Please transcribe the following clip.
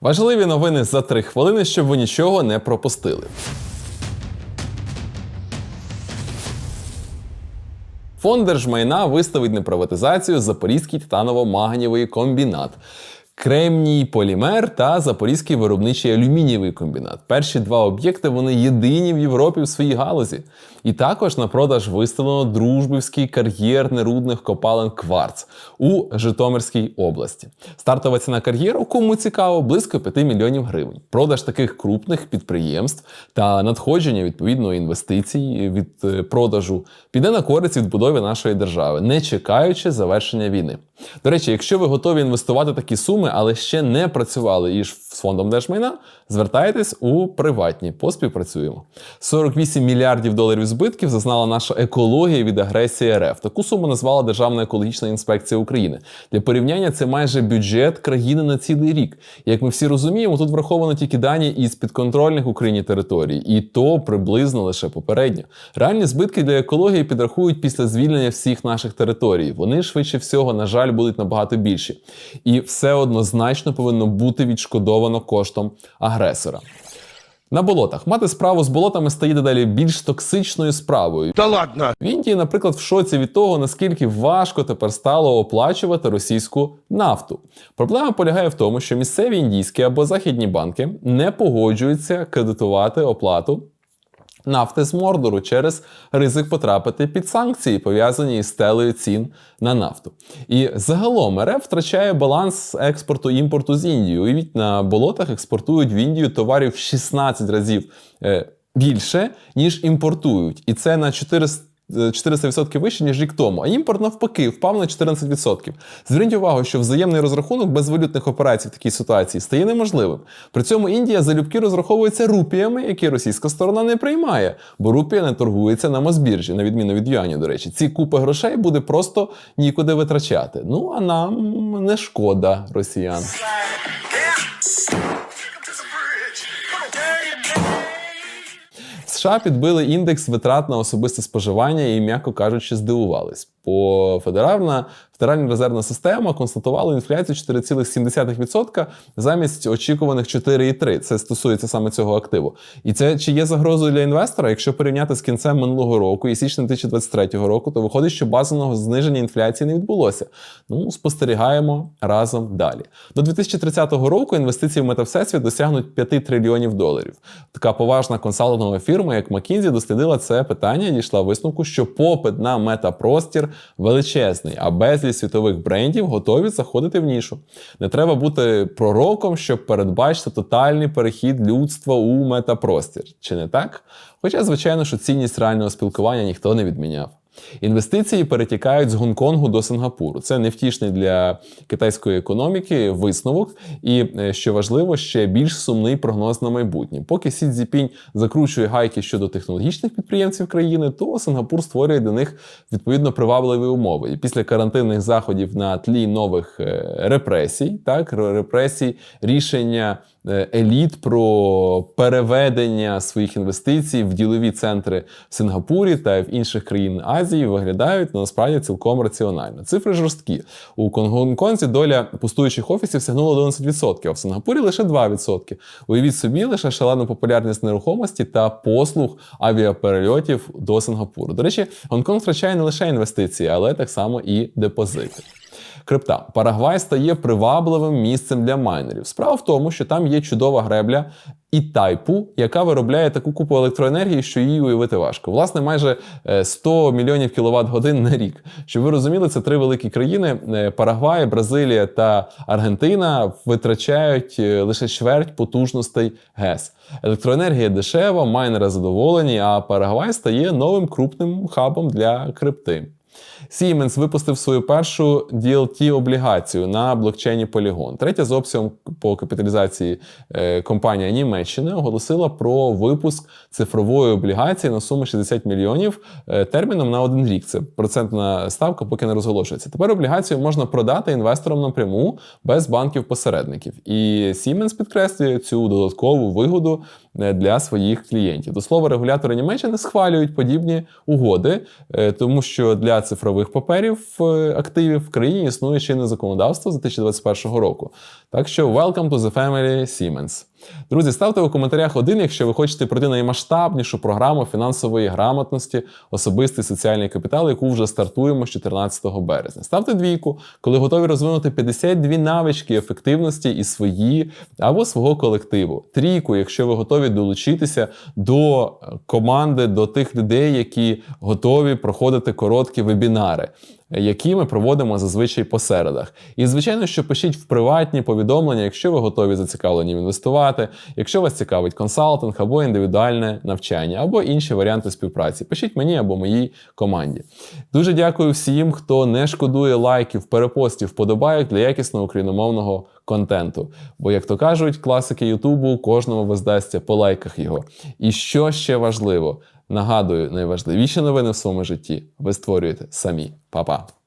Важливі новини за три хвилини, щоб ви нічого не пропустили. Фонд держмайна виставить на приватизацію Запорізький титаново-магнієвий комбінат. Кремній полімер та Запорізький виробничий алюмінієвий комбінат. Перші два об'єкти вони єдині в Європі в своїй галузі. І також на продаж виставлено дружбівський кар'єр нерудних копалин Кварц у Житомирській області. Стартова ціна кар'єру, кому цікаво, близько 5 мільйонів гривень. Продаж таких крупних підприємств та надходження відповідно інвестицій від е, продажу піде на користь відбудові нашої держави, не чекаючи завершення війни. До речі, якщо ви готові інвестувати такі суми, але ще не працювали із фондом держмайна, звертайтесь у приватні, поспівпрацюємо. 48 мільярдів доларів збитків зазнала наша екологія від агресії РФ. Таку суму назвала Державна екологічна інспекція України. Для порівняння це майже бюджет країни на цілий рік. Як ми всі розуміємо, тут враховано тільки дані із підконтрольних Україні територій, і то приблизно лише попередньо. Реальні збитки для екології підрахують після звільнення всіх наших територій. Вони швидше всього, на жаль, будуть набагато більші. І все однозначно повинно бути відшкодовано коштом агресора. На болотах мати справу з болотами стає дедалі більш токсичною справою. Да ладно! В Індії, наприклад, в шоці від того, наскільки важко тепер стало оплачувати російську нафту. Проблема полягає в тому, що місцеві індійські або західні банки не погоджуються кредитувати оплату. Нафти з Мордору через ризик потрапити під санкції, пов'язані із стелею цін на нафту. І загалом РФ втрачає баланс експорту імпорту з Індії. Уявіть, на болотах експортують в Індію товарів в 16 разів е, більше, ніж імпортують. І це на 400 400% вище, ніж рік тому, а імпорт навпаки впав на 14%. Зверніть увагу, що взаємний розрахунок без валютних операцій в такій ситуації стає неможливим. При цьому Індія залюбки розраховується рупіями, які російська сторона не приймає, бо рупія не торгується на Мосбіржі, на відміну від юані, до речі. Ці купи грошей буде просто нікуди витрачати. Ну а нам не шкода росіян. США підбили індекс витрат на особисте споживання і, м'яко кажучи, здивувались. Бо федеральна федеральна резервна система констатувала інфляцію 4,7% замість очікуваних 4,3%. Це стосується саме цього активу. І це чи є загрозою для інвестора? Якщо порівняти з кінцем минулого року і січнем 2023 року, то виходить, що базового зниження інфляції не відбулося. Ну, спостерігаємо разом далі. До 2030 року інвестиції в метавсесвіт досягнуть 5 трильйонів доларів. Така поважна консалтингова фірма, як McKinsey, дослідила це питання і дійшла висновку, що попит на метапростір величезний, а безліч світових брендів готові заходити в нішу. Не треба бути пророком, щоб передбачити тотальний перехід людства у метапростір. Чи не так? Хоча, звичайно, що цінність реального спілкування ніхто не відміняв. Інвестиції перетікають з Гонконгу до Сингапуру. Це невтішний для китайської економіки висновок, і е, що важливо, ще більш сумний прогноз на майбутнє. Поки Сі Цзіпінь закручує гайки щодо технологічних підприємців країни, то Сингапур створює для них відповідно привабливі умови. І після карантинних заходів на тлі нових е, репресій, так репресій, рішення. Е, Еліт про переведення своїх інвестицій в ділові центри в Сингапурі та в інших країн Азії виглядають ну, насправді цілком раціонально. Цифри жорсткі. У Кон- Гонконзі доля пустуючих офісів сягнула 11%, а в Сингапурі лише 2%. Уявіть собі лише шалену популярність нерухомості та послуг авіаперельотів до Сингапуру. До речі, Гонконг втрачає не лише інвестиції, але так само і депозити. Крипта Парагвай стає привабливим місцем для майнерів. Справа в тому, що там є чудова гребля і тайпу, яка виробляє таку купу електроенергії, що її уявити важко. Власне, майже е, 100 мільйонів кіловат годин на рік. Щоб ви розуміли, це три великі країни: е, Парагвай, Бразилія та Аргентина витрачають е, лише чверть потужностей ГЕС. Електроенергія дешева, майнери задоволені, а Парагвай стає новим крупним хабом для крипти. Siemens випустив свою першу DLT-облігацію на блокчейні Polygon. Третя з обсягом по капіталізації е, компанія Німеччини оголосила про випуск цифрової облігації на суму 60 мільйонів е, терміном на один рік. Це процентна ставка, поки не розголошується. Тепер облігацію можна продати інвесторам напряму без банків-посередників. І Siemens підкреслює цю додаткову вигоду для своїх клієнтів. До слова, регулятори Німеччини схвалюють подібні угоди, е, тому що для цифрових паперів е, активів в країні існує чинне законодавство з 2021 року. Так що welcome to the family Siemens. Друзі, ставте у коментарях один, якщо ви хочете пройти наймасштабнішу програму фінансової грамотності, особистий соціальний капітал, яку вже стартуємо з 14 березня. Ставте двійку, коли готові розвинути 52 навички ефективності і свої або свого колективу. Трійку, якщо ви готові долучитися до е, команди, до тих людей, які готові проходити короткі вебінари. Які ми проводимо зазвичай по середах. І, звичайно, що пишіть в приватні повідомлення, якщо ви готові зацікавлені інвестувати, якщо вас цікавить консалтинг або індивідуальне навчання, або інші варіанти співпраці. Пишіть мені або моїй команді. Дуже дякую всім, хто не шкодує лайків, перепостів, вподобайок для якісного україномовного контенту. Бо, як то кажуть, класики Ютубу кожному воздасться по лайках його. І що ще важливо, нагадую, найважливіші новини в своєму житті ви створюєте самі. Па-па!